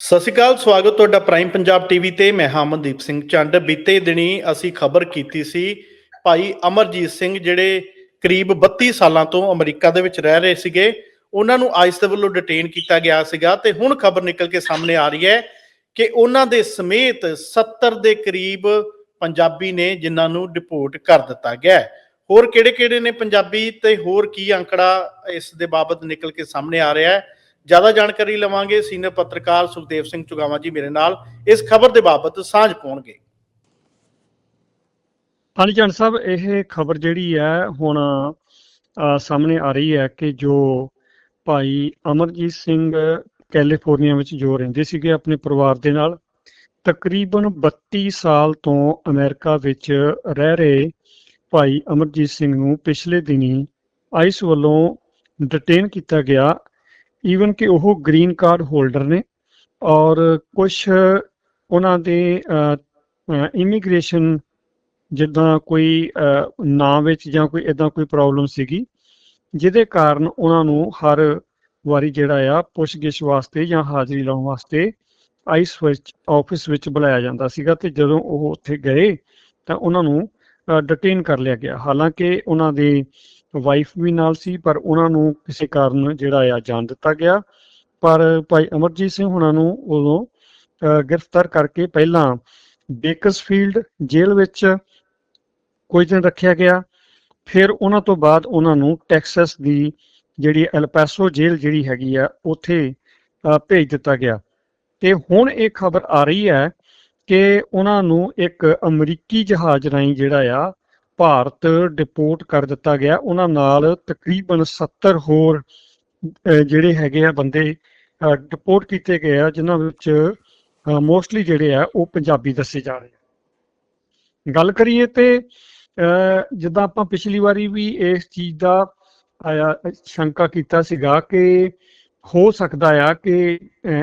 ਸਤਿ ਸ਼੍ਰੀ ਅਕਾਲ, ਸਵਾਗਤ ਤੁਹਾਡਾ ਪ੍ਰਾਈਮ ਪੰਜਾਬ ਟੀਵੀ ਤੇ। ਮੈਂ ਹਮਨਦੀਪ ਸਿੰਘ ਚੰਡ ਬੀਤੇ ਦਿਨੀ ਅਸੀਂ ਖਬਰ ਕੀਤੀ ਸੀ ਭਾਈ ਅਮਰਜੀਤ ਸਿੰਘ ਜਿਹੜੇ ਕਰੀਬ 32 ਸਾਲਾਂ ਤੋਂ ਅਮਰੀਕਾ ਦੇ ਵਿੱਚ ਰਹਿ ਰਹੇ ਸੀਗੇ, ਉਹਨਾਂ ਨੂੰ ਆਈਸ ਦੇ ਵੱਲੋਂ ਡਿਟੇਨ ਕੀਤਾ ਗਿਆ ਸੀਗਾ ਤੇ ਹੁਣ ਖਬਰ ਨਿਕਲ ਕੇ ਸਾਹਮਣੇ ਆ ਰਹੀ ਹੈ ਕਿ ਉਹਨਾਂ ਦੇ ਸਮੇਤ 70 ਦੇ ਕਰੀਬ ਪੰਜਾਬੀ ਨੇ ਜਿਨ੍ਹਾਂ ਨੂੰ ਡਿਪੋਰਟ ਕਰ ਦਿੱਤਾ ਗਿਆ ਹੋਰ ਕਿਹੜੇ-ਕਿਹੜੇ ਨੇ ਪੰਜਾਬੀ ਤੇ ਹੋਰ ਕੀ ਅੰਕੜਾ ਇਸ ਦੇ ਬਾਬਤ ਨਿਕਲ ਕੇ ਸਾਹਮਣੇ ਆ ਰਿਹਾ ਹੈ? ਜ਼ਿਆਦਾ ਜਾਣਕਾਰੀ ਲਵਾਂਗੇ ਸੀਨੀਅਰ ਪੱਤਰਕਾਰ ਸੁਖਦੇਵ ਸਿੰਘ ਚੁਗਾਵਾ ਜੀ ਮੇਰੇ ਨਾਲ। ਇਸ ਖਬਰ ਦੇ ਬਾਬਤ ਸਾਂਝ ਪਾਉਣਗੇ। ਹਾਂਜੀ ਜਨ ਸਾਹਿਬ, ਇਹ ਖਬਰ ਜਿਹੜੀ ਹੈ, ਹੁਣ ਸਾਹਮਣੇ ਆ ਰਹੀ ਹੈ ਕਿ ਜੋ ਭਾਈ ਅਮਰਜੀਤ ਸਿੰਘ ਕੈਲੀਫੋਰਨੀਆ ਵਿੱਚ ਜੋ ਰਹਿੰਦੇ ਸੀਗੇ ਆਪਣੇ ਪਰਿਵਾਰ ਦੇ ਨਾਲ, ਤਕਰੀਬਨ 32 ਸਾਲ ਤੋਂ ਅਮਰੀਕਾ ਵਿੱਚ ਰਹਿ ਰਹੇ ਭਾਈ ਅਮਰਜੀਤ ਸਿੰਘ ਨੂੰ ਪਿਛਲੇ ਦਿਨੀ ਆਈਸ ਵੱਲੋਂ ਡਿਟੇਨ ਕੀਤਾ ਗਿਆ ਈਵਨ ਕਿ ਉਹ ਗ੍ਰੀਨ ਕਾਰਡ ਹੋਲਡਰ ਨੇ ਔਰ ਕੁਝ ਉਹਨਾਂ ਦੇ ਇਮੀਗ੍ਰੇਸ਼ਨ ਜਿੱਦਾਂ ਕੋਈ ਨਾਂ ਵਿੱਚ ਜਾਂ ਕੋਈ ਇਦਾਂ ਕੋਈ ਪ੍ਰੋਬਲਮ ਸੀਗੀ, ਜਿਹਦੇ ਕਾਰਨ ਉਹਨਾਂ ਨੂੰ ਹਰ ਵਾਰੀ ਜਿਹੜਾ ਆ ਪੁੱਛਗਿੱਛ ਵਾਸਤੇ ਜਾਂ ਹਾਜ਼ਰੀ ਲਾਉਣ ਵਾਸਤੇ ਆਈਸ ਵਿੱਚ ਆਫਿਸ ਵਿੱਚ ਬੁਲਾਇਆ ਜਾਂਦਾ ਸੀਗਾ ਤੇ ਜਦੋਂ ਉਹ ਉੱਥੇ ਗਏ ਤਾਂ ਉਹਨਾਂ ਨੂੰ ਡਿਟੇਨ ਕਰ ਲਿਆ ਗਿਆ। ਹਾਲਾਂਕਿ ਉਹਨਾਂ ਦੇ ਵਾਈਫ ਵੀ ਨਾਲ ਸੀ ਪਰ ਉਹਨਾਂ ਨੂੰ ਕਿਸੇ ਕਾਰਨ ਜਿਹੜਾ ਆ ਜਾਣ ਦਿੱਤਾ ਗਿਆ। ਪਰ ਭਾਈ ਅਮਰਜੀਤ ਸਿੰਘ ਉਹਨਾਂ ਨੂੰ ਉਦੋਂ ਗ੍ਰਿਫਤਾਰ ਕਰਕੇ ਪਹਿਲਾਂ ਬੇਕਸਫੀਲਡ ਜੇਲ੍ਹ ਵਿੱਚ ਕੁਝ ਦਿਨ ਰੱਖਿਆ ਗਿਆ। ਫਿਰ ਉਹਨਾਂ ਤੋਂ ਬਾਅਦ ਉਹਨਾਂ ਨੂੰ ਟੈਕਸਸ ਦੀ ਜਿਹੜੀ ਐਲਪੈਸੋ ਜੇਲ੍ਹ ਜਿਹੜੀ ਹੈਗੀ ਆ ਉੱਥੇ ਅ, ਭੇਜ ਦਿੱਤਾ ਗਿਆ। ਤੇ ਹੁਣ ਇਹ ਖਬਰ ਆ ਰਹੀ ਹੈ ਕਿ ਉਹਨਾਂ ਨੂੰ ਇੱਕ ਅਮਰੀਕੀ ਜਹਾਜ਼ ਰਾਹੀਂ ਜਿਹੜਾ ਆ ਭਾਰਤ ਡਿਪੋਰਟ ਕਰ ਦਿੱਤਾ ਗਿਆ। ਉਹਨਾਂ ਨਾਲ ਤਕਰੀਬਨ 70 ਹੋਰ ਜਿਹੜੇ ਹੈਗੇ ਆ ਬੰਦੇ ਡਿਪੋਰਟ ਕੀਤੇ ਗਏ ਆ, ਜਿਨ੍ਹਾਂ ਵਿੱਚ ਮੋਸਟਲੀ ਜਿਹੜੇ ਆ, ਉਹ ਪੰਜਾਬੀ ਦੱਸੇ ਜਾ ਰਹੇ ਆ। ਗੱਲ ਕਰੀਏ ਤੇ, ਅਹ, ਜਿੱਦਾਂ ਆਪਾਂ ਪਿਛਲੀ ਵਾਰੀ ਵੀ ਇਸ ਚੀਜ਼ ਦਾ, ਆਇਆ, ਸ਼ੰਕਾ ਕੀਤਾ ਸੀਗਾ ਕਿ ਹੋ ਸਕਦਾ ਆ ਕਿ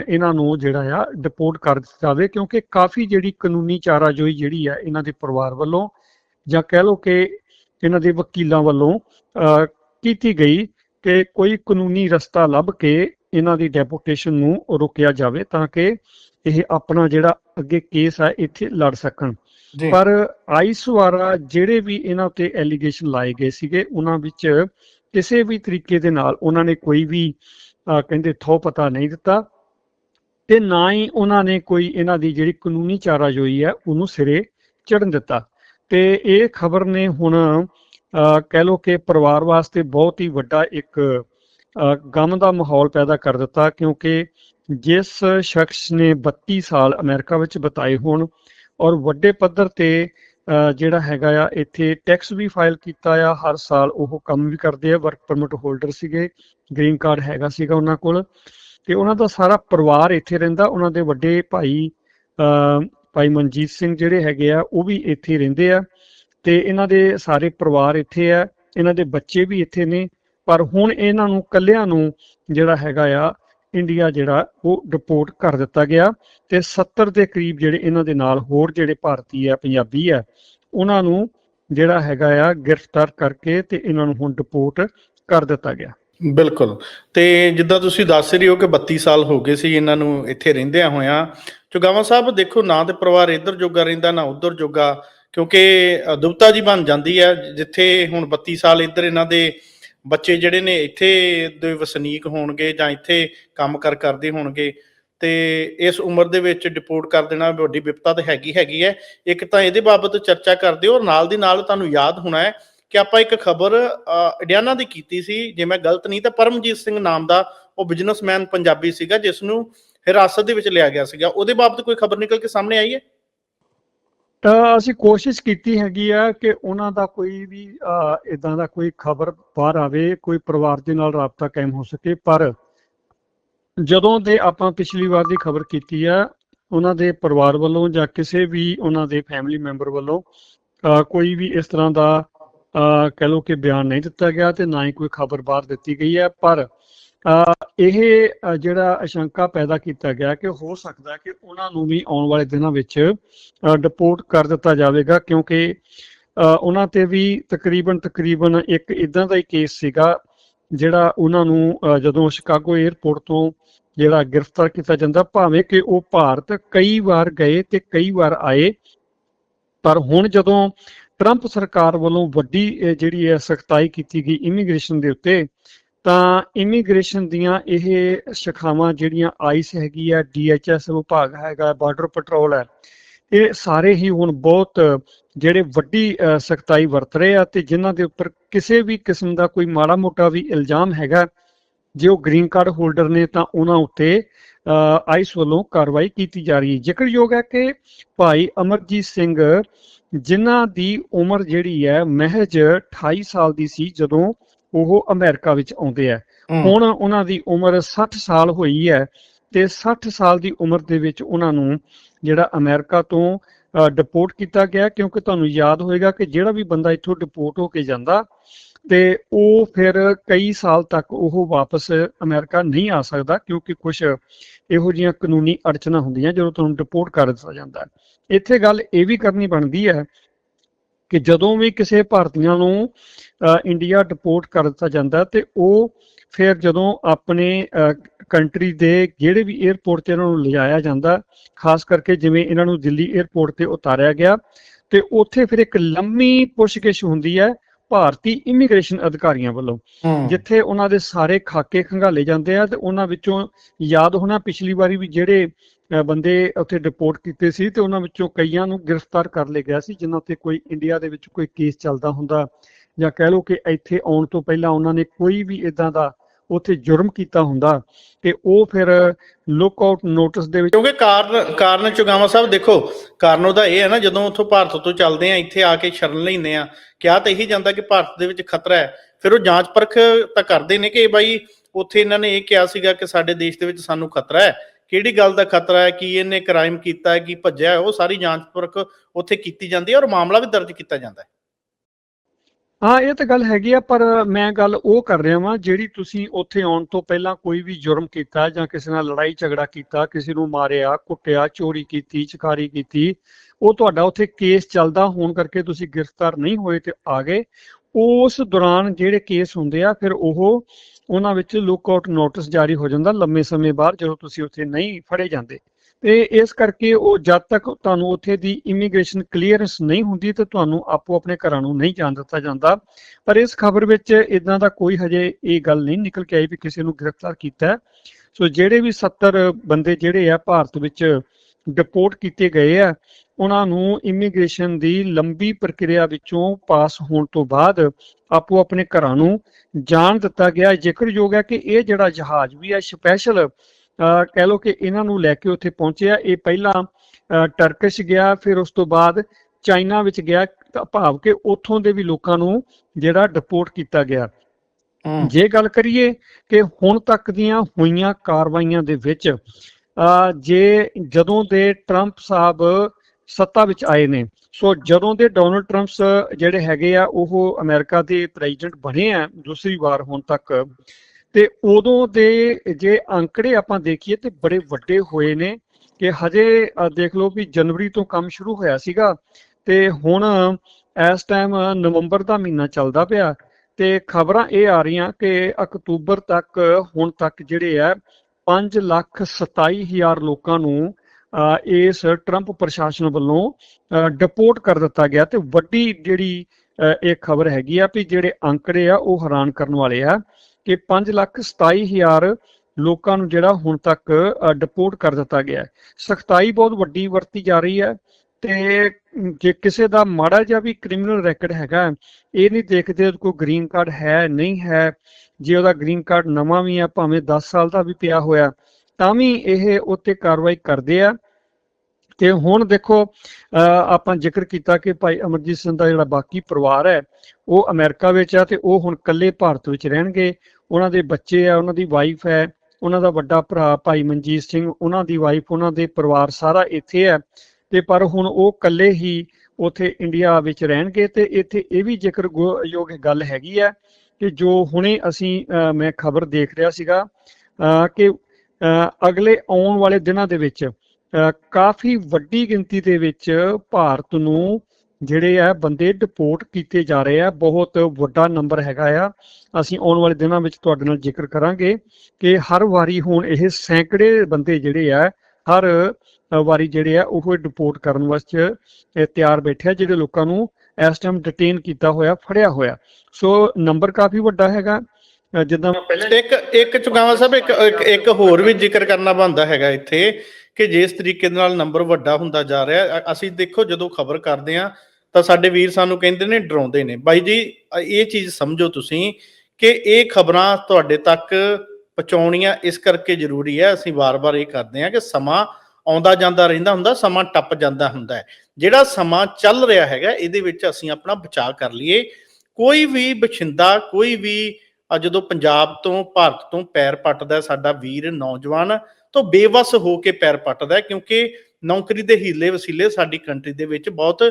ਇਹਨਾਂ ਨੂੰ ਜਿਹੜਾ ਆ ਡਿਪੋਰਟ ਕਰ ਦਿੱਤਾ ਜਾਵੇ, ਕਿਉਂਕਿ ਕਾਫੀ ਜਿਹੜੀ ਕਾਨੂੰਨੀ ਚਾਰਾਜੋਈ ਜਿਹੜੀ ਆ, ਇਹਨਾਂ ਦੇ ਪਰਿਵਾਰ ਵੱਲੋਂ ਜਾਂ ਕਹਿ ਲਓ ਕਿ ਇਹਨਾਂ ਦੇ ਵਕੀਲਾਂ ਵੱਲੋਂ ਕੀਤੀ ਗਈ ਕਿ ਕੋਈ ਕਾਨੂੰਨੀ ਰਸਤਾ ਲੱਭ ਕੇ ਇਹਨਾਂ ਦੀ ਡੈਪੋਟੇਸ਼ਨ ਨੂੰ ਰੋਕਿਆ ਜਾਵੇ ਤਾਂ ਕਿ ਇਹ ਆਪਣਾ ਜਿਹੜਾ ਅੱਗੇ ਕੇਸ ਆ ਇੱਥੇ ਲੜ ਸਕਣ। ਪਰ ਆਈਸ ਦੁਆਰਾ ਜਿਹੜੇ ਵੀ ਇਹਨਾਂ ਉੱਤੇ ਐਲੀਗੇਸ਼ਨ ਲਾਏ ਗਏ ਸੀਗੇ ਉਹਨਾਂ ਵਿੱਚ ਕਿਸੇ ਵੀ ਤਰੀਕੇ ਦੇ ਨਾਲ ਉਹਨਾਂ ਨੇ ਕੋਈ ਵੀ ਕਹਿੰਦੇ ਥੋ ਪਤਾ ਨਹੀਂ ਦਿੱਤਾ ਤੇ ਨਾ ਹੀ ਉਹਨਾਂ ਨੇ ਕੋਈ ਇਹਨਾਂ ਦੀ ਜਿਹੜੀ ਕਾਨੂੰਨੀ ਚਾਰਾਜੋਈ ਹੈ ਉਹਨੂੰ ਸਿਰੇ ਚੜਨ ਦਿੱਤਾ। ਤੇ ਇਹ ਖਬਰ ਨੇ ਹੁਣ ਅਹ, ਕਹਿ ਲਓ ਕਿ ਪਰਿਵਾਰ ਵਾਸਤੇ ਬਹੁਤ ਹੀ ਵੱਡਾ ਇੱਕ ਗਮ ਦਾ ਮਾਹੌਲ ਪੈਦਾ ਕਰ ਦਿੱਤਾ ਕਿਉਂਕਿ ਜਿਸ ਸ਼ਖਸ ਨੇ 32 ਸਾਲ ਅਮਰੀਕਾ ਵਿੱਚ ਬਿਤਾਏ ਹੋਣ ਔਰ ਵੱਡੇ ਪੱਧਰ ਤੇ ਅ, ਜਿਹੜਾ ਹੈਗਾ ਆ ਇੱਥੇ ਟੈਕਸ ਵੀ ਫਾਈਲ ਕੀਤਾ ਆ ਹਰ ਸਾਲ ਉਹ ਕੰਮ ਵੀ ਕਰਦੇ ਆ ਵਰਕ ਪਰਮਿਟ ਹੋਲਡਰ ਸੀਗੇ ਗ੍ਰੀਨ ਕਾਰਡ ਹੈਗਾ ਸੀਗਾ ਉਹਨਾਂ ਕੋਲ ਤੇ ਉਹਨਾਂ ਦਾ ਸਾਰਾ ਪਰਿਵਾਰ ਇੱਥੇ ਰਹਿੰਦਾ ਉਹਨਾਂ ਦੇ ਵੱਡੇ ਭਾਈ ਅ, ਭਾਈ ਮਨਜੀਤ ਸਿੰਘ ਜਿਹੜੇ ਹੈਗੇ ਆ, ਉਹ ਵੀ ਇੱਥੇ ਰਹਿੰਦੇ ਆ ਤੇ ਇਹਨਾਂ ਦੇ ਸਾਰੇ ਪਰਿਵਾਰ ਇੱਥੇ ਆ, ਇਹਨਾਂ ਦੇ ਬੱਚੇ ਵੀ ਇੱਥੇ ਨੇ, ਪਰ ਹੁਣ ਇਹਨਾਂ ਨੂੰ ਕੱਲਿਆਂ ਨੂੰ ਜਿਹੜਾ ਹੈਗਾ ਆ, ਇੰਡੀਆ ਜਿਹੜਾ, ਉਹ ਰਿਪੋਰਟ ਕਰ ਦਿੱਤਾ ਗਿਆ ਤੇ 70 ਦੇ ਕਰੀਬ ਜਿਹੜੇ ਇਹਨਾਂ ਦੇ ਨਾਲ ਹੋਰ ਜਿਹੜੇ ਭਾਰਤੀ ਆ, ਪੰਜਾਬੀ ਆ, ਉਹਨਾਂ ਨੂੰ ਜਿਹੜਾ ਹੈਗਾ ਆ, ਗ੍ਰਿਫਤਾਰ ਕਰਕੇ ਤੇ ਇਹਨਾਂ ਨੂੰ ਹੁਣ ਰਿਪੋਰਟ ਕਰ ਦਿੱਤਾ ਗਿਆ। ਬਿਲਕੁਲ ਤੇ ਜਿੱਦਾਂ ਤੁਸੀਂ ਦੱਸ ਰਹੇ ਹੋ ਕਿ 32 ਸਾਲ ਹੋ ਗਏ ਸੀ ਇਹਨਾਂ ਨੂੰ ਇੱਥੇ ਰਹਿੰਦਿਆਂ ਹੋਇਆਂ ਚੁਗਾਵਾ ਸਾਹਿਬ, ਦੇਖੋ ਨਾ ਤੇ ਪਰਿਵਾਰ ਇੱਧਰ ਜੋਗਾ ਰਹਿੰਦਾ, ਨਾ ਉੱਧਰ ਜੋਗਾ, ਕਿਉਂਕਿ ਦੁਬਤਾ ਜੀ ਬਣ ਜਾਂਦੀ ਹੈ, ਜਿੱਥੇ ਹੁਣ 32 ਸਾਲ ਇੱਧਰ ਇਹਨਾਂ ਦੇ ਬੱਚੇ ਜਿਹੜੇ ਨੇ, ਇੱਥੇ ਦੇ ਵਸਨੀਕ ਹੋਣਗੇ ਜਾਂ ਇੱਥੇ ਕੰਮ ਕਰ ਕਰਦੇ ਹੋਣਗੇ, ਤੇ ਇਸ ਉਮਰ ਦੇ ਵਿੱਚ ਡਿਪੋਰਟ ਕਰ ਦੇਣਾ ਵੱਡੀ ਵਿਪਤਾ ਤਾਂ ਹੈਗੀ ਹੈਗੀ ਹੈ। ਇੱਕ ਤਾਂ ਇਹਦੇ ਬਾਬਤ ਚਰਚਾ ਕਰਦੇ ਹੋ ਔਰ ਨਾਲ ਦੀ ਨਾਲ ਤੁਹਾਨੂੰ ਯਾਦ ਹੋਣਾ ਹੈ ਕਿ ਆਪਾਂ ਇੱਕ ਖਬਰ ਅਡਿਆਨਾ ਦੀ ਕੀਤੀ ਸੀ, ਜੇ ਮੈਂ ਗਲਤ ਨਹੀਂ ਤਾਂ ਪਰਮਜੀਤ ਸਿੰਘ ਨਾਮ ਦਾ ਉਹ ਬਿਜ਼ਨਸਮੈਨ ਪੰਜਾਬੀ ਸੀਗਾ ਜਿਸ ਨੂੰ ਹਿਰਾਸਤ ਦੇ ਵਿੱਚ ਲਿਆ ਗਿਆ ਸੀਗਾ। ਉਹਦੇ ਬਾਬਤ ਕੋਈ ਖਬਰ ਨਿਕਲ ਕੇ ਸਾਹਮਣੇ ਆਈ ਹੈ? ਤਾਂ ਅਸੀਂ ਕੋਸ਼ਿਸ਼ ਕੀਤੀ ਹੈਗੀ ਆ ਕਿ ਉਹਨਾਂ ਦਾ ਕੋਈ ਵੀ ਇਦਾਂ ਦਾ ਕੋਈ ਖਬਰ ਬਾਹਰ ਆਵੇ ਕੋਈ ਪਰਿਵਾਰ ਦੇ ਨਾਲ ਰਾਬਤਾ ਕਾਇਮ ਹੋ ਸਕੇ। ਪਰ ਜਦੋਂ ਦੇ ਆਪਾਂ ਪਿਛਲੀ ਵਾਰ ਦੀ ਖਬਰ ਕੀਤੀ ਆ ਉਹਨਾਂ ਦੇ ਪਰਿਵਾਰ ਵੱਲੋਂ ਜਾਂ ਕਿਸੇ ਵੀ ਉਹਨਾਂ ਦੇ ਫੈਮਿਲੀ ਮੈਂਬਰ ਵੱਲੋਂ ਅਹ, ਕੋਈ ਵੀ ਇਸ ਤਰ੍ਹਾਂ ਦਾ ਅਹ, ਕਹਿ ਲਓ ਕਿ ਬਿਆਨ ਨਹੀਂ ਦਿੱਤਾ ਗਿਆ ਤੇ ਨਾ ਹੀ ਕੋਈ ਖਬਰ ਬਾਹਰ ਦਿੱਤੀ ਗਈ ਹੈ। ਪਰ ਇਹ ਜਿਹੜਾ ਅਸ਼ੰਕਾ ਪੈਦਾ ਕੀਤਾ ਗਿਆ ਕਿ ਹੋ ਸਕਦਾ ਕਿ ਉਹਨਾਂ ਨੂੰ ਵੀ ਆਉਣ ਵਾਲੇ ਦਿਨਾਂ ਵਿੱਚ ਡਿਪੋਰਟ ਕਰ ਦਿੱਤਾ ਜਾਵੇਗਾ ਕਿਉਂਕਿ ਉਹਨਾਂ ਤੇ ਵੀ ਤਕਰੀਬਨ ਤਕਰੀਬਨ ਇੱਕ ਇਦਾਂ ਦਾ ਹੀ ਕੇਸ ਸੀਗਾ ਜਿਹੜਾ ਉਹਨਾਂ ਨੂੰ ਜਦੋਂ ਸ਼ਿਕਾਗੋ 에ਅਰਪੋਰਟ ਤੋਂ ਜਿਹੜਾ ਗ੍ਰਿਫਤਾਰ ਕੀਤਾ ਜਾਂਦਾ, ਭਾਵੇਂ ਕਿ ਉਹ ਭਾਰਤ ਕਈ ਵਾਰ ਗਏ ਤੇ ਕਈ ਵਾਰ ਆਏ, ਪਰ ਹੁਣ ਜਦੋਂ ਟਰੰਪ ਸਰਕਾਰ ਵੱਲੋਂ ਵੱਡੀ ਜਿਹੜੀ ਹੈ ਸਖਤਾਈ ਕੀਤੀ ਗਈ ਇਮੀਗ੍ਰੇਸ਼ਨ ਦੇ ਉੱਤੇ ਤਾਂ ਇਮੀਗ੍ਰੇਸ਼ਨ ਦੀਆਂ ਇਹ ਸ਼ਾਖਾਵਾਂ ਜਿਹੜੀਆਂ ਆਈਸ ਹੈਗੀ ਆ ਡੀਐਚਐਸ ਵਿਭਾਗ ਹੈਗਾ ਬਾਰਡਰ ਪੈਟਰੋਲ ਹੈ, ਇਹ ਸਾਰੇ ਹੀ ਹੁਣ ਬਹੁਤ ਜਿਹੜੇ ਵੱਡੀ ਸਖਤਾਈ ਵਰਤ ਰਹੇ ਆ ਤੇ ਜਿਨ੍ਹਾਂ ਦੇ ਉੱਪਰ ਕਿਸੇ ਵੀ ਕਿਸਮ ਦਾ ਕੋਈ ਮਾੜਾ ਮੋਟਾ ਵੀ ਇਲਜ਼ਾਮ ਹੈਗਾ, ਜੇ ਉਹ ਗ੍ਰੀਨ ਕਾਰਡ ਹੋਲਡਰ ਨੇ ਤਾਂ ਉਹਨਾਂ ਉੱਤੇ ਆਈਸ ਵੱਲੋਂ ਕਾਰਵਾਈ ਕੀਤੀ ਜਾ ਰਹੀ ਹੈ। ਜ਼ਿਕਰਯੋਗ ਹੈ ਕਿ ਭਾਈ ਅਮਰਜੀਤ ਸਿੰਘ ਜਿਨ੍ਹਾਂ ਦੀ ਉਮਰ ਜਿਹੜੀ ਹੈ, ਮਹਿਜ 28 ਸਾਲ ਦੀ ਸੀ ਜਦੋਂ ਉਹ ਅਮਰੀਕਾ ਵਿੱਚ ਆਉਂਦੇ ਆ। ਹੁਣ ਉਹਨਾਂ ਦੀ ਉਮਰ 60 ਸਾਲ ਹੋਈ ਹੈ ਤੇ 60 ਸਾਲ ਦੀ ਉਮਰ ਦੇ ਵਿੱਚ ਉਹਨਾਂ ਨੂੰ ਜਿਹੜਾ ਅਮਰੀਕਾ ਤੋਂ ਡਿਪੋਰਟ ਕੀਤਾ ਗਿਆ ਕਿਉਂਕਿ ਤੁਹਾਨੂੰ ਯਾਦ ਹੋਏਗਾ ਕਿ ਜਿਹੜਾ ਵੀ ਬੰਦਾ ਇੱਥੋਂ ਡਿਪੋਰਟ ਹੋ ਕੇ ਜਾਂਦਾ ਤੇ ਉਹ ਫਿਰ ਕਈ ਸਾਲ ਤੱਕ ਉਹ ਵਾਪਸ ਅਮਰੀਕਾ ਨਹੀਂ ਆ ਸਕਦਾ ਕਿਉਂਕਿ ਕੁਝ ਇਹੋ ਜਿਹੀਆਂ ਕਾਨੂੰਨੀ ਅੜਚਨਾ ਹੁੰਦੀਆਂ ਜਦੋਂ ਤੁਹਾਨੂੰ ਡਿਪੋਰਟ ਕਰ ਦਿੱਤਾ ਜਾਂਦਾ। ਇੱਥੇ ਗੱਲ ਇਹ ਵੀ ਕਰਨੀ ਬਣਦੀ ਹੈ ਕਿ ਜਦੋਂ ਵੀ ਕਿਸੇ ਭਾਰਤੀਆਂ ਨੂੰ ਇੰਡੀਆ ਡਿਪੋਰਟ ਕਰ ਦਿੱਤਾ ਜਾਂਦਾ ਤੇ ਉਹ ਫਿਰ ਜਦੋਂ ਆਪਣੇ ਕੰਟਰੀ ਦੇ ਜਿਹੜੇ ਵੀ 에ਅਰਪੋਰਟ ਤੇ ਇਹਨਾਂ ਨੂੰ ਲਿਜਾਇਆ ਜਾਂਦਾ, ਖਾਸ ਕਰਕੇ ਜਿਵੇਂ ਇਹਨਾਂ ਨੂੰ ਦਿੱਲੀ 에ਅਰਪੋਰਟ ਤੇ ਉਤਾਰਿਆ ਗਿਆ ਤੇ ਉੱਥੇ ਫਿਰ ਇੱਕ ਲੰਮੀ ਪੁੱਛਗਿੱਛ ਹੁੰਦੀ ਹੈ ਭਾਰਤੀ ਇਮੀਗ੍ਰੇਸ਼ਨ ਅਧਿਕਾਰੀਆਂ ਵੱਲੋਂ ਜਿੱਥੇ ਉਹਨਾਂ ਦੇ ਸਾਰੇ ਖਾਕੇ ਖੰਗਾਲੇ ਜਾਂਦੇ ਆ ਤੇ ਉਹਨਾਂ ਵਿੱਚੋਂ ਯਾਦ ਹੋਣਾ ਪਿਛਲੀ ਵਾਰੀ ਵੀ ਜਿਹੜੇ ਬੰਦੇ ਉੱਥੇ ਡਿਪੋਰਟ ਕੀਤੇ ਸੀ ਤੇ ਉਹਨਾਂ ਵਿੱਚੋਂ ਕਈਆਂ ਨੂੰ ਗ੍ਰਿਫਤਾਰ ਕਰ ਲਿਆ ਗਿਆ ਸੀ ਜਿਨ੍ਹਾਂ ਤੇ ਕੋਈ ਇੰਡੀਆ ਦੇ ਵਿੱਚ ਕੋਈ ਕੇਸ ਚੱਲਦਾ ਹੁੰਦਾ ਜਾਂ ਕਹਿ ਲਓ ਕਿ ਇੱਥੇ ਆਉਣ ਤੋਂ ਪਹਿਲਾਂ ਉਹਨਾਂ ਨੇ ਕੋਈ ਵੀ ਇਦਾਂ ਦਾ ਉੱਥੇ ਜੁਰਮ ਕੀਤਾ ਹੁੰਦਾ ਤੇ ਉਹ ਫਿਰ ਲੁੱਕ ਆਊਟ ਨੋਟਿਸ ਦੇ ਵਿੱਚ ਕਿਉਂਕਿ ਕਾਰਨ ਕਾਰਨ ਚੁਗਾਵਾ ਸਾਹਿਬ ਦੇਖੋ, ਕਾਰਨ ਉਹਦਾ ਇਹ ਹੈ ਨਾ, ਜਦੋਂ ਉੱਥੋਂ ਭਾਰਤ ਤੋਂ ਚੱਲਦੇ ਆ, ਇੱਥੇ ਆ ਕੇ ਸ਼ਰਨ ਲੈਂਦੇ ਆ ਕਿਹਾ ਤਾਂ ਇਹੀ ਜਾਂਦਾ ਕਿ ਭਾਰਤ ਦੇ ਵਿੱਚ ਖਤਰਾ ਹੈ। ਫਿਰ ਉਹ ਜਾਂਚ ਪਰਖ ਤਾਂ ਕਰਦੇ ਨੇ ਕਿ ਬਾਈ ਉੱਥੇ ਇਹਨਾਂ ਨੇ ਇਹ ਕਿਹਾ ਸੀਗਾ ਕਿ ਸਾਡੇ ਦੇਸ਼ ਦੇ ਵਿੱਚ ਸਾਨੂੰ ਖਤਰਾ ਹੈ। ਕਿਹੜੀ ਗੱਲ ਦਾ ਖਤਰਾ ਹੈ? ਕੀ ਇਹਨੇ ਕ੍ਰਾਈਮ ਕੀਤਾ ਹੈ? ਕੀ ਭੱਜਿਆ ਉਹ ਸਾਰੀ ਜਾਂਚ ਪਰਖ ਉੱਥੇ ਕੀਤੀ ਜਾਂਦੀ ਹੈ ਔਰ ਮਾਮਲਾ ਵੀ ਦਰਜ ਕੀਤਾ ਜਾਂਦਾ ਹੈ। ਹਾਂ, ਇਹ ਤਾਂ ਗੱਲ ਹੈਗੀ ਆ, ਪਰ ਮੈਂ ਗੱਲ ਉਹ ਕਰ ਰਿਹਾ ਵਾਂ, ਜਿਹੜੀ ਤੁਸੀਂ ਉੱਥੇ ਆਉਣ ਤੋਂ ਪਹਿਲਾਂ ਕੋਈ ਵੀ ਜੁਰਮ ਕੀਤਾ ਜਾਂ ਕਿਸੇ ਨਾਲ ਲੜਾਈ ਝਗੜਾ ਕੀਤਾ, ਕਿਸੇ ਨੂੰ ਮਾਰਿਆ, ਕੁੱਟਿਆ, ਚੋਰੀ ਕੀਤੀ, ਚਕਾਰੀ ਕੀਤੀ, ਉਹ ਤੁਹਾਡਾ ਉੱਥੇ ਕੇਸ ਚੱਲਦਾ, ਹੋਣ ਕਰਕੇ ਤੁਸੀਂ ਗ੍ਰਿਫਤਾਰ ਨਹੀਂ ਹੋਏ ਤੇ ਆ ਗਏ। ਉਸ ਦੌਰਾਨ ਜਿਹੜੇ ਕੇਸ ਹੁੰਦੇ ਆ, ਫਿਰ ਉਹ ਉਹਨਾਂ ਵਿੱਚ ਲੁੱਕ ਆਊਟ ਨੋਟਿਸ ਜਾਰੀ ਹੋ ਜਾਂਦਾ, ਲੰਮੇ ਸਮੇਂ ਬਾਅਦ ਜਦੋਂ ਤੁਸੀਂ ਉੱਥੇ ਨਹੀਂ ਫੜੇ ਜਾਂਦੇ। ਤੇ ਇਸ ਕਰਕੇ ਉਹ ਜਦ ਤੱਕ ਤੁਹਾਨੂੰ ਉੱਥੇ ਦੀ ਇਮੀਗ੍ਰੇਸ਼ਨ ਕਲੀਅਰੈਂਸ ਨਹੀਂ ਹੁੰਦੀ ਤੇ ਤੁਹਾਨੂੰ ਆਪੋ ਆਪਣੇ ਘਰਾਂ ਨੂੰ ਨਹੀਂ ਜਾਣ ਦਿੱਤਾ ਜਾਂਦਾ। ਪਰ ਇਸ ਖਬਰ ਵਿੱਚ ਇਦਾਂ ਦਾ ਕੋਈ ਹਜੇ ਇਹ ਗੱਲ ਨਹੀਂ ਨਿਕਲ ਕੇ ਆਈ ਵੀ ਕਿਸੇ ਨੂੰ ਗ੍ਰਿਫਤਾਰ ਕੀਤਾ ਸੋ ਜਿਹੜੇ ਵੀ 70 ਬੰਦੇ ਜਿਹੜੇ ਆ ਭਾਰਤ ਵਿੱਚ ਡਿਪੋਰਟ ਕੀਤੇ ਗਏ ਆ, ਉਹਨਾਂ ਨੂੰ ਇਮੀਗ੍ਰੇਸ਼ਨ ਦੀ ਲੰਬੀ ਪ੍ਰਕਿਰਿਆ ਵਿੱਚੋਂ ਪਾਸ ਹੋਣ ਤੋਂ ਬਾਅਦ ਆਪੋ ਆਪਣੇ ਘਰਾਂ ਨੂੰ ਜਾਣ ਦਿੱਤਾ ਗਿਆ। ਜ਼ਿਕਰਯੋਗ ਹੈ ਕਿ ਇਹ ਜਿਹੜਾ ਜਹਾਜ਼ ਵੀ ਹੈ ਸਪੈਸ਼ਲ ਕਹਿ ਲਓ ਕਿ ਇਹਨਾਂ ਨੂੰ ਲੈ ਕੇ ਉੱਥੇ ਪਹੁੰਚਿਆ। ਇਹ ਪਹਿਲਾਂ ਟਰਕਿਸ਼ ਗਿਆ ਫਿਰ ਉਸ ਤੋਂ ਬਾਅਦ ਚਾਈਨਾ ਵਿੱਚ ਗਿਆ। ਭਾਵ ਕਿ ਉੱਥੋਂ ਦੇ ਵੀ ਲੋਕਾਂ ਨੂੰ ਜਿਹੜਾ ਡਿਪੋਰਟ ਕੀਤਾ ਗਿਆ। ਜੇ ਗੱਲ ਕਰੀਏ ਕਿ ਹੁਣ ਤੱਕ ਦੀਆਂ ਹੋਈਆਂ ਕਾਰਵਾਈਆਂ ਦੇ ਵਿੱਚ ਜੇ ਜਦੋਂ ਦੇ ਟਰੰਪ ਸਾਹਿਬ ਸੱਤਾ ਵਿੱਚ ਆਏ ਨੇ ਸੋ ਜਦੋਂ ਦੇ ਡੋਨਲਡ ਟਰੰਪਸ ਜਿਹੜੇ ਹੈਗੇ ਆ ਉਹ ਅਮਰੀਕਾ ਦੇ ਪ੍ਰੈਜ਼ੀਡੈਂਟ ਬਣੇ ਆ ਦੂਸਰੀ ਵਾਰ ਹੁਣ ਤੱਕ ਤੇ ਉਦੋਂ ਦੇ ਜੇ ਅੰਕੜੇ ਆਪਾਂ ਦੇਖੀਏ ਤੇ ਬੜੇ ਵੱਡੇ ਹੋਏ ਨੇ ਕਿ ਹਜੇ ਦੇਖ ਲਓ ਵੀ ਜਨਵਰੀ ਤੋਂ ਕੰਮ ਸ਼ੁਰੂ ਹੋਇਆ ਸੀਗਾ ਤੇ ਹੁਣ ਇਸ ਟਾਈਮ ਨਵੰਬਰ ਦਾ ਮਹੀਨਾ ਚੱਲਦਾ ਪਿਆ ਤੇ ਖਬਰਾਂ ਇਹ ਆ ਰਹੀਆਂ ਕਿ ਅਕਤੂਬਰ ਤੱਕ, ਹੁਣ ਤੱਕ ਜਿਹੜੇ ਆ 5 ਲੱਖ 27 ਹਜ਼ਾਰ ਲੋਕਾਂ ਨੂੰ ਇਸ ਟਰੰਪ ਪ੍ਰਸ਼ਾਸਨ ਵੱਲੋਂ ਡਿਪੋਰਟ ਕਰ ਦਿੱਤਾ ਗਿਆ ਤੇ ਵੱਡੀ ਜਿਹੜੀ ਇਹ ਖਬਰ ਹੈਗੀ ਆ ਵੀ ਜਿਹੜੇ ਅੰਕੜੇ ਆ ਉਹ ਹੈਰਾਨ ਕਰਨ ਵਾਲੇ ਆ। ਕਿ 5 ਲੱਖ 27 ਹਜ਼ਾਰ ਲੋਕਾਂ ਨੂੰ ਜਿਹੜਾ ਹੁਣ ਤੱਕ ਡਿਪੋਰਟ ਕਰ ਦਿੱਤਾ ਗਿਆ ਹੈ। ਸਖਤਾਈ ਬਹੁਤ ਵੱਡੀ ਵਰਤੀ ਜਾ ਰਹੀ ਹੈ ਤੇ ਜੇ ਕਿਸੇ ਦਾ ਮਾੜਾ ਜਿਹਾ ਵੀ ਕ੍ਰਿਮੀਨਲ ਰੈਕੋਰਡ ਹੈਗਾ, ਇਹ ਨਹੀਂ ਦੇਖਦੇ ਕੋਈ ਗ੍ਰੀਨ ਕਾਰਡ ਹੈ ਨਹੀਂ ਹੈ। ਜੇ ਉਹਦਾ ਗ੍ਰੀਨ ਕਾਰਡ ਨਵਾਂ ਵੀ ਆ ਭਾਵੇਂ 10 ਸਾਲ ਦਾ ਵੀ ਪਿਆ ਹੋਇਆ, ਤਾਂ ਵੀ ਇਹ ਉੱਤੇ ਕਾਰਵਾਈ ਕਰਦੇ ਆ। ਤੇ ਹੁਣ ਦੇਖੋ ਆਪਾਂ ਜ਼ਿਕਰ ਕੀਤਾ ਕਿ ਭਾਈ ਅਮਰਜੀਤ ਸਿੰਘ ਦਾ ਜਿਹੜਾ ਬਾਕੀ ਪਰਿਵਾਰ ਹੈ, ਉਹ ਅਮਰੀਕਾ ਵਿੱਚ ਆ ਤੇ ਉਹ ਹੁਣ ਇਕੱਲੇ ਭਾਰਤ ਵਿੱਚ ਰਹਿਣਗੇ। ਉਹਨਾਂ ਦੇ ਬੱਚੇ ਆ, ਉਹਨਾਂ ਦੀ ਵਾਈਫ ਹੈ, ਉਹਨਾਂ ਦਾ ਵੱਡਾ ਭਰਾ ਭਾਈ ਮਨਜੀਤ ਸਿੰਘ, ਉਹਨਾਂ ਦੀ ਵਾਈਫ ਉਹਨਾਂ ਦੇ ਪਰਿਵਾਰ ਸਾਰਾ ਇੱਥੇ ਹੈ। ਤੇ ਪਰ ਹੁਣ ਉਹ ਇਕੱਲੇ ਹੀ ਉਥੇ ਇੰਡੀਆ ਵਿੱਚ ਰਹਿਣਗੇ ਤੇ ਇੱਥੇ ਇਹ ਵੀ ਜ਼ਿਕਰ ਜ਼ਿਕਰਯੋਗ ਗੱਲ ਹੈਗੀ ਹੈ ਕਿ ਜੋ ਹੁਣੇ ਅਸੀਂ ਮੈਂ ਖਬਰ ਦੇਖ ਰਿਹਾ ਸੀਗਾ ਕਿ ਅਗਲੇ ਆਉਣ ਵਾਲੇ ਦਿਨਾਂ ਦੇ ਵਿੱਚ ਕਾਫੀ ਵੱਡੀ ਗਿਣਤੀ ਦੇ ਵਿੱਚ ਭਾਰਤ ਨੂੰ ਜਿਹੜੇ ਆ ਬੰਦੇ ਡਿਪੋਰਟ ਕੀਤੇ ਜਾ ਰਹੇ ਆ, ਬਹੁਤ ਵੱਡਾ ਨੰਬਰ ਹੈਗਾ ਆ। ਅਸੀਂ ਆਉਣ ਵਾਲੇ ਦਿਨਾਂ ਵਿੱਚ ਤੁਹਾਡੇ ਨਾਲ ਜ਼ਿਕਰ ਕਰਾਂਗੇ ਕਿ ਹਰ ਵਾਰੀ ਹੁਣ ਇਹ ਸੈਂਕੜੇ ਬੰਦੇ ਜਿਹੜੇ ਆ, ਹਰ ਵਾਰੀ ਜਿਹੜੇ ਆ ਉਹ ਡਿਪੋਰਟ ਕਰਨ ਵਾਸਤੇ ਤਿਆਰ ਬੈਠੇ ਆ, ਜਿਹੜੇ ਲੋਕਾਂ ਨੂੰ ਇਸ ਟਾਈਮ ਡਿਟੇਨ ਕੀਤਾ ਹੋਇਆ, ਫੜਿਆ ਹੋਇਆ। ਸੋ ਨੰਬਰ ਕਾਫੀ ਵੱਡਾ ਹੈਗਾ। ਜਿੱਦਾਂ ਇੱਕ ਇੱਕ ਚੁਗਾਵਾ ਸਾਹਿਬ, ਇੱਕ, ਇੱਕ- ਹੋਰ ਵੀ ਜ਼ਿਕਰ ਕਰਨਾ ਬਣਦਾ ਹੈਗਾ ਇੱਥੇ ਕਿ ਜਿਸ ਤਰੀਕੇ ਦੇ ਨਾਲ ਨੰਬਰ ਵੱਡਾ ਹੁੰਦਾ ਜਾ ਰਿਹਾ ਅਸੀਂ ਦੇਖੋ ਜਦੋਂ ਖਬਰ ਕਰਦੇ ਆ ਤਾਂ ਸਾਡੇ ਵੀਰ ਸਾਨੂੰ ਕਹਿੰਦੇ ਨੇ, ਡਰਾਉਂਦੇ ਨੇ। ਬਾਈ ਜੀ ਇਹ ਚੀਜ਼ ਸਮਝੋ ਤੁਸੀਂ ਕਿ ਇਹ ਖਬਰਾਂ ਤੁਹਾਡੇ ਤੱਕ ਪਹੁੰਚਾਉਣੀਆਂ ਇਸ ਕਰਕੇ ਜ਼ਰੂਰੀ ਹੈ। ਅਸੀਂ ਵਾਰ-ਵਾਰ ਇਹ ਕਰਦੇ ਹਾਂ ਕਿ ਸਮਾਂ ਆਉਂਦਾ ਜਾਂਦਾ ਰਹਿੰਦਾ ਹੁੰਦਾ, ਸਮਾਂ ਟੱਪ ਜਾਂਦਾ ਹੁੰਦਾ ਹੈ। ਜਿਹੜਾ ਸਮਾਂ ਚੱਲ ਰਿਹਾ ਹੈਗਾ, ਇਹਦੇ ਵਿੱਚ ਅਸੀਂ ਆਪਣਾ ਬਚਾਅ ਕਰ ਲਈਏ। ਕੋਈ ਵੀ ਬਛਿੰਦਾ ਕੋਈ ਵੀ ਜਦੋਂ ਪੰਜਾਬ ਤੋਂ, ਭਾਰਤ ਤੋਂ ਪੈਰ ਪੱਟਦਾ ਸਾਡਾ ਵੀਰ ਨੌਜਵਾਨ, ਤੋਂ ਬੇਵਸ ਹੋ ਕੇ ਪੈਰ ਪੱਟਦਾ ਕਿਉਂਕਿ ਨੌਕਰੀ ਦੇ ਹੀਲੇ ਵਸੀਲੇ ਸਾਡੀ ਕੰਟਰੀ ਦੇ ਵਿੱਚ ਬਹੁਤ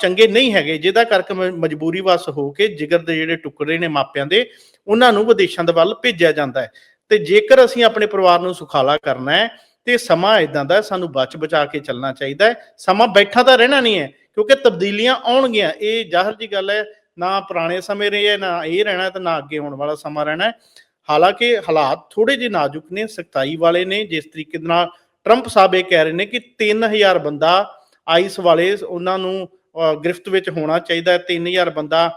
ਚੰਗੇ ਨਹੀਂ ਹੈਗੇ, ਜਿਹਦਾ ਕਰਕੇ ਮ- ਮਜਬੂਰੀ ਵਸ ਹੋ ਕੇ ਜਿਗਰ ਦੇ ਜਿਹੜੇ ਟੁਕੜੇ ਨੇ ਮਾਪਿਆਂ ਦੇ, ਉਹਨਾਂ ਨੂੰ ਵਿਦੇਸ਼ਾਂ ਦੇ ਵੱਲ ਭੇਜਿਆ ਜਾਂਦਾ ਹੈ। ਤੇ ਜੇਕਰ ਅਸੀਂ ਆਪਣੇ ਪਰਿਵਾਰ ਨੂੰ ਸੁਖਾਲਾ ਕਰਨਾ ਹੈ, ਤੇ ਸਮਾਂ ਇਦਾਂ ਦਾ ਸਾਨੂੰ ਬਚ ਬਚਾ ਕੇ ਚੱਲਣਾ ਚਾਹੀਦਾ ਹੈ। ਸਮਾਂ ਬੈਠਾ ਤਾਂ ਰਹਿਣਾ ਨਹੀਂ ਹੈ, ਕਿਉਂਕਿ ਤਬਦੀਲੀਆਂ ਆਉਣਗੀਆਂ। ਇਹ ਜ਼ਾਹਰ ਜੀ ਗੱਲ ਹੈ, ਨਾ ਪੁਰਾਣੇ ਸਮੇਂ ਰਹੇ ਹੈ, ਨਾ ਇਹ ਰਹਿਣਾ ਤੇ ਨਾ ਅੱਗੇ ਆਉਣ ਵਾਲਾ ਸਮਾਂ ਰਹਿਣਾ ਹਾਲਾਂਕਿ ਹਾਲਾਤ ਥੋੜੇ ਜਿਹੇ ਨਾਜ਼ੁਕ ਨੇ, ਸਖਤਾਈ ਵਾਲੇ ਨੇ, ਜਿਸ ਤਰੀਕੇ ਦੇ ਨਾਲ ਟਰੰਪ ਸਾਹਿਬ ਇਹ ਕਹਿ ਰਹੇ ਨੇ ਕਿ 3000 ਬੰਦਾ ਆਈਸ ਵਾਲੇ ਉਹਨਾਂ ਨੂੰ ਗ੍ਰਿਫਤ ਵਿੱਚ ਹੋਣਾ ਚਾਹੀਦਾ ਹੈ। 3000 ਬੰਦਾ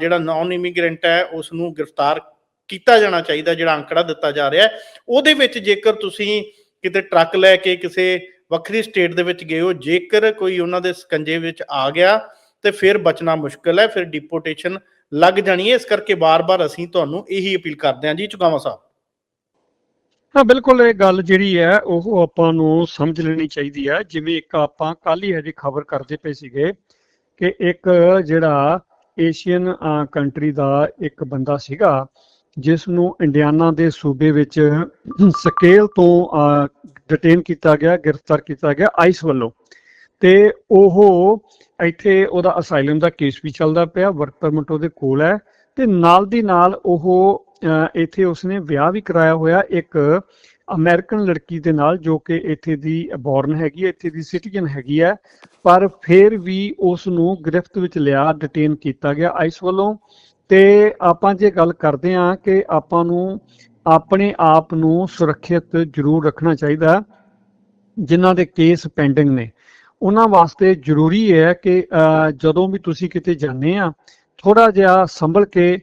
ਜਿਹੜਾ ਨਾਨ ਇਮੀਗ੍ਰੈਂਟ ਹੈ ਉਸ ਨੂੰ ਗ੍ਰਿਫਤਾਰ ਕੀਤਾ ਜਾਣਾ ਚਾਹੀਦਾ, ਜਿਹੜਾ ਅੰਕੜਾ ਦਿੱਤਾ ਜਾ ਰਿਹਾ ਹੈ। ਉਹਦੇ ਵਿੱਚ ਜੇਕਰ ਤੁਸੀਂ ਕਿਤੇ ਟਰੱਕ ਲੈ ਕੇ ਕਿਸੇ ਵੱਖਰੀ ਸਟੇਟ ਦੇ ਵਿੱਚ ਗਏ ਹੋ, ਜੇਕਰ ਕੋਈ ਉਹਨਾਂ ਦੇ ਸਕੰਜੇ ਵਿੱਚ ਆ ਗਿਆ, ਤੇ ਫਿਰ ਬਚਣਾ ਮੁਸ਼ਕਲ ਹੈ, ਫਿਰ ਡਿਪੋਰਟੇਸ਼ਨ ਲੱਗ ਜਾਣੀ ਹੈ। ਇਸ ਕਰਕੇ ਬਾਰ-ਬਾਰ ਅਸੀਂ ਤੁਹਾਨੂੰ ਇਹੀ ਅਪੀਲ ਕਰਦੇ ਹਾਂ। ਜੀ, ਚੁਕਾਵਾ ਸਾਹਿਬ। ਹਾਂ, ਬਿਲਕੁਲ ਇਹ ਗੱਲ ਜਿਹੜੀ ਹੈ, ਉਹ ਆਪਾਂ ਨੂੰ ਸਮਝ ਲੈਣੀ ਚਾਹੀਦੀ ਹੈ। ਜਿਵੇਂ ਇੱਕ ਆਪਾਂ ਕੱਲ ਹੀ ਹਜੇ ਖਬਰ ਕਰਦੇ ਪਏ ਸੀਗੇ ਕਿ ਇੱਕ ਜਿਹੜਾ ਏਸ਼ੀਅਨ ਕੰਟਰੀ ਦਾ ਇੱਕ ਬੰਦਾ ਸੀਗਾ, ਜਿਸ ਨੂੰ ਇੰਡੀਆਨਾ ਦੇ ਸੂਬੇ ਵਿੱਚ ਸਕੇਲ ਤੋਂ ਡਿਟੇਨ ਕੀਤਾ ਗਿਆ, ਗ੍ਰਿਫਤਾਰ ਕੀਤਾ ਗਿਆ ਆਈਸ ਵੱਲੋਂ। ਤੇ ਉਹ ਇੱਥੇ ਉਹਦਾ ਅਸਾਈਲਮ ਦਾ ਕੇਸ ਵੀ ਚੱਲਦਾ ਪਿਆ ਵਰਕ ਪਰਮਿਟ ਉਹਦੇ ਕੋਲ ਹੈ। ਤੇ ਨਾਲ ਦੀ ਨਾਲ ਉਹ ਇੱਥੇ ਉਸਨੇ ਵਿਆਹ ਵੀ ਕਰਾਇਆ ਹੋਇਆ ਇੱਕ ਅਮਰੀਕਨ ਲੜਕੀ ਦੇ ਨਾਲ, ਜੋ ਕਿ ਇੱਥੇ ਦੀ ਬੌਰਨ ਹੈਗੀ ਹੈ, ਇੱਥੇ ਦੀ ਸਿਟੀਜ਼ਨ ਹੈਗੀ ਹੈ। ਪਰ ਫਿਰ ਵੀ ਉਸ ਨੂੰ ਗ੍ਰਿਫਤ ਵਿੱਚ ਲਿਆ ਡਿਟੇਨ ਕੀਤਾ ਗਿਆ ਆਈਸ ਵੱਲੋਂ। ਤੇ ਆਪਾਂ ਜੇ ਗੱਲ ਕਰਦੇ ਹਾਂ ਕਿ ਆਪਾਂ ਨੂੰ ਆਪਣੇ ਆਪ ਨੂੰ ਸੁਰੱਖਿਅਤ ਜ਼ਰੂਰ ਰੱਖਣਾ ਚਾਹੀਦਾ, ਜਿਨ੍ਹਾਂ ਦੇ ਕੇਸ ਪੈਂਡਿੰਗ ਨੇ। ਉਹਨਾਂ ਵਾਸਤੇ ਜ਼ਰੂਰੀ ਹੈ ਕਿ ਜਦੋਂ ਵੀ ਤੁਸੀਂ ਕਿਤੇ ਜਾਂਦੇ ਆ ਥੋੜਾ ਜਿਹਾ ਸੰਭਲ ਕੇ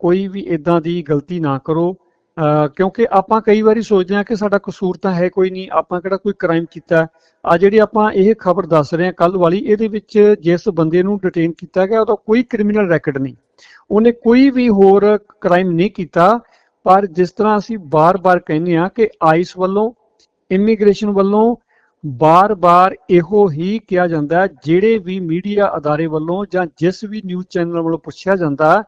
ਕੋਈ ਵੀ ਇਦਾਂ ਦੀ ਗਲਤੀ ਨਾ ਕਰੋ। ਅਹ, ਕਿਉਂਕਿ ਆਪਾਂ ਕਈ ਵਾਰੀ ਸੋਚਦੇ ਹਾਂ ਕਿ ਸਾਡਾ ਕਸੂਰ ਤਾਂ ਹੈ ਕੋਈ ਨਹੀਂ ਆਪਾਂ ਕਿਹੜਾ ਕੋਈ ਕ੍ਰਾਈਮ ਕੀਤਾ ਆ ਜਿਹੜੀ ਆਪਾਂ ਇਹ ਖਬਰ ਦੱਸ ਰਹੇ ਹਾਂ ਕੱਲ ਵਾਲੀ ਇਹਦੇ ਵਿੱਚ ਜਿਸ ਬੰਦੇ ਨੂੰ ਡਿਟੇਨ ਕੀਤਾ ਗਿਆ ਉਹਦਾ ਕੋਈ ਕ੍ਰਿਮੀਨਲ ਰੈਕੋਰਡ ਨਹੀਂ। ਉਹਨੇ ਕੋਈ ਵੀ ਹੋਰ ਕ੍ਰਾਈਮ ਨਹੀਂ ਕੀਤਾ ਪਰ ਜਿਸ ਤਰ੍ਹਾਂ ਅਸੀਂ ਬਾਰ-ਬਾਰ ਕਹਿੰਦੇ ਆ ਕਿ ਆਈਸ ਵੱਲੋਂ ਇਮੀਗ੍ਰੇਸ਼ਨ ਵੱਲੋਂ ਬਾਰ-ਬਾਰ ਇਹੋ ਹੀ ਕਿਹਾ ਜਾਂਦਾ ਜਿਹੜੇ ਵੀ ਮੀਡੀਆ ਅਦਾਰੇ ਵੱਲੋਂ ਜਾਂ ਜਿਸ ਵੀ ਨਿਊਜ਼ ਚੈਨਲ ਵੱਲੋਂ ਪੁੱਛਿਆ ਜਾਂਦਾ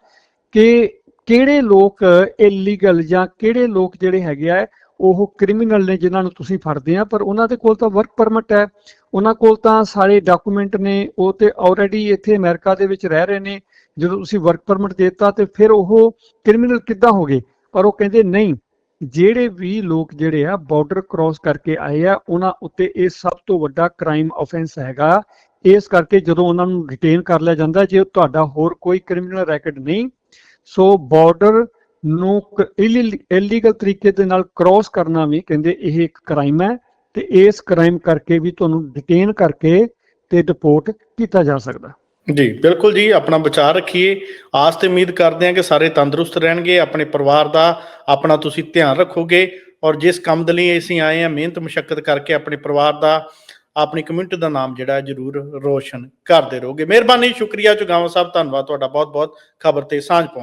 ਕਿ ਕਿਹੜੇ ਲੋਕ ਇਲੀਗਲ ਜਾਂ ਕਿਹੜੇ ਲੋਕ ਜਿਹੜੇ ਹੈਗੇ ਆ, ਉਹ ਕ੍ਰਿਮੀਨਲ ਨੇ ਜਿਨ੍ਹਾਂ ਨੂੰ ਤੁਸੀਂ ਫੜਦੇ ਆ, ਪਰ ਉਹਨਾਂ ਦੇ ਕੋਲ ਤਾਂ ਵਰਕ ਪਰਮਿਟ ਹੈ। ਉਹਨਾਂ ਕੋਲ ਤਾਂ ਸਾਰੇ ਡਾਕੂਮੈਂਟ ਨੇ, ਉਹ ਤੇ ਆਲਰੇਡੀ ਇੱਥੇ ਅਮਰੀਕਾ ਦੇ ਵਿੱਚ ਰਹਿ ਰਹੇ ਨੇ। ਜਦੋਂ ਤੁਸੀਂ ਵਰਕ ਪਰਮਿਟ ਦਿੱਤਾ ਤੇ ਫਿਰ ਉਹ ਕ੍ਰਿਮੀਨਲ ਕਿੱਦਾਂ ਹੋ ਗਏ? ਪਰ ਉਹ ਕਹਿੰਦੇ ਨਹੀਂ, ਜਿਹੜੇ ਵੀ ਲੋਕ ਜਿਹੜੇ ਆ ਬਾਰਡਰ ਕ੍ਰਾਸ ਕਰਕੇ ਆਏ ਆ, ਉਹਨਾਂ ਉੱਤੇ ਇਹ ਸਭ ਤੋਂ ਵੱਡਾ ਕ੍ਰਾਈਮ ਆਫੈਂਸ ਹੈਗਾ। ਇਸ ਕਰਕੇ ਜਦੋਂ ਉਹਨਾਂ ਨੂੰ ਡਿਟੇਨ ਕਰ ਲਿਆ ਜਾਂਦਾ, ਜੇ ਤੁਹਾਡਾ ਹੋਰ ਕੋਈ ਕ੍ਰਿਮੀਨਲ ਰੈਕਡ ਨਹੀਂ ਸੋ ਬਾਰਡਰ ਨੂੰ ਇਲੀਗਲ ਤਰੀਕੇ ਦੇ ਨਾਲ ਕ੍ਰਾਸ ਕਰਨਾ ਵੀ ਕਹਿੰਦੇ ਇਹ ਇੱਕ ਕ੍ਰਾਈਮ ਹੈ ਤੇ ਇਸ ਕ੍ਰਾਈਮ ਕਰਕੇ ਵੀ ਤੁਹਾਨੂੰ ਡਿਟੇਨ ਕਰਕੇ ਤੇ ਡਿਪੋਰਟ ਕੀਤਾ ਜਾ ਸਕਦਾ। ਜੀ, ਬਿਲਕੁਲ ਜੀ, ਆਪਣਾ ਵਿਚਾਰ ਰੱਖੀਏ। ਆਸ ਤੇ ਉਮੀਦ ਕਰਦੇ ਹਾਂ ਕਿ ਸਾਰੇ ਤੰਦਰੁਸਤ ਰਹਿਣਗੇ, ਆਪਣੇ ਪਰਿਵਾਰ ਦਾ ਆਪਣਾ ਤੁਸੀਂ ਧਿਆਨ ਰੱਖੋਗੇ ਔਰ ਜਿਸ ਕੰਮ ਦੇ ਲਈ ਅਸੀਂ ਆਏ ਹਾਂ, ਮਿਹਨਤ ਮੁਸ਼ਕਲ ਕਰਕੇ ਆਪਣੇ ਪਰਿਵਾਰ ਦਾ, ਆਪਣੀ ਕਮਿਊਨਿਟੀ ਦਾ ਨਾਮ ਜਿਹੜਾ ਹੈ ਜਰੂਰ ਰੋਸ਼ਨ ਕਰਦੇ ਰਹੋਗੇ। ਮਿਹਰਬਾਨੀ, ਸ਼ੁਕਰੀਆ, ਚੁਗਾਵਾ ਸਾਹਿਬ, ਧੰਨਵਾਦ। ਤੁਹਾਡਾ ਬਹੁਤ ਬਹੁਤ ਖਬਰ ਤੇ ਸਾਂਝ ਪਾਉਣ